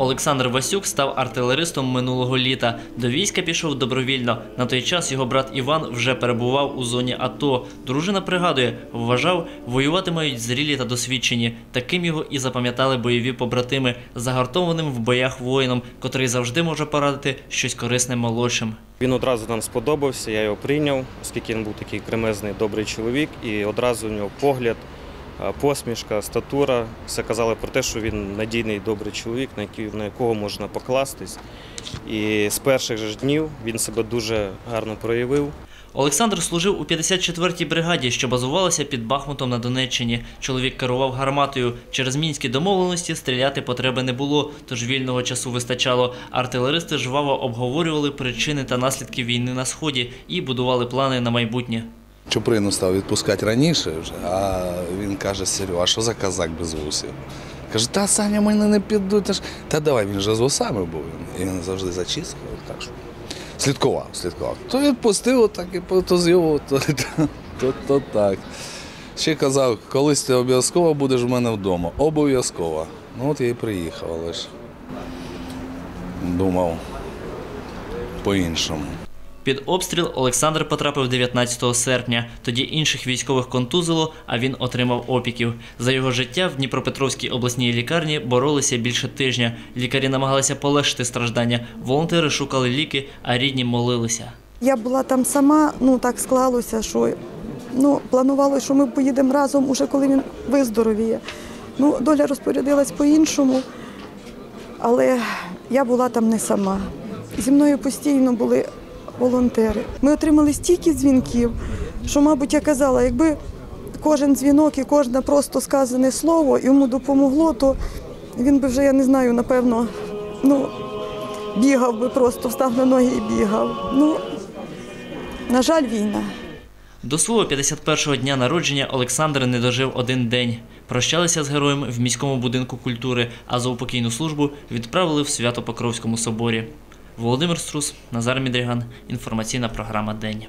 Олександр Васюк став артилеристом минулого літа. До війська пішов добровільно. На той час його брат Іван вже перебував у зоні АТО. Дружина пригадує, вважав, воювати мають зрілі та досвідчені. Таким його і запам'ятали бойові побратими, загартованим в боях воїном, котрий завжди може порадити щось корисне молодшим. Він одразу нам сподобався, я його прийняв, оскільки він був такий кремезний, добрий чоловік, і одразу у нього погляд, посмішка, статура. Все казали про те, що він надійний, добрий чоловік, на якого можна покластись. І з перших ж днів він себе дуже гарно проявив. Олександр служив у 54-й бригаді, що базувалася під Бахмутом на Донеччині. Чоловік керував гарматою. Через мінські домовленості стріляти потреби не було, тож вільного часу вистачало. Артилеристи жваво обговорювали причини та наслідки війни на сході і будували плани на майбутнє. Чуприну став відпускати раніше вже, а він каже, Серю, а що за казак без вусів? Каже, та Саня, мене не підуть. Та, давай, він же з вусами був. І він завжди зачіскав, так що слідкував, слідкував. То відпустив, так і то з'їв, то, то, то, то так. Ще казав, колись ти обов'язково будеш в мене вдома. Обов'язково. Ну от я і приїхав, але думав по-іншому. Під обстріл Олександр потрапив 19 серпня. Тоді інших військових контузило, а він отримав опіків. За його життя в Дніпропетровській обласній лікарні боролися більше тижня. Лікарі намагалися полегшити страждання. Волонтери шукали ліки, а рідні молилися. Я була там сама, ну так склалося, що ну, планували, що ми поїдемо разом, уже коли він виздоровіє. Ну, доля розпорядилась по-іншому, але я була там не сама. Зі мною постійно були волонтери. Ми отримали стільки дзвінків, що, мабуть, я казала, якби кожен дзвінок і кожне просто сказане слово йому допомогло, то він би вже, я не знаю, напевно, ну, бігав би просто, встав на ноги і бігав. Ну, на жаль, війна. До свого 51-го дня народження Олександр не дожив один день. Прощалися з героєм в міському будинку культури, а за упокійну службу відправили в Свято-Покровському соборі. Володимир Струс, Назар Мідріган. Інформаційна програма День.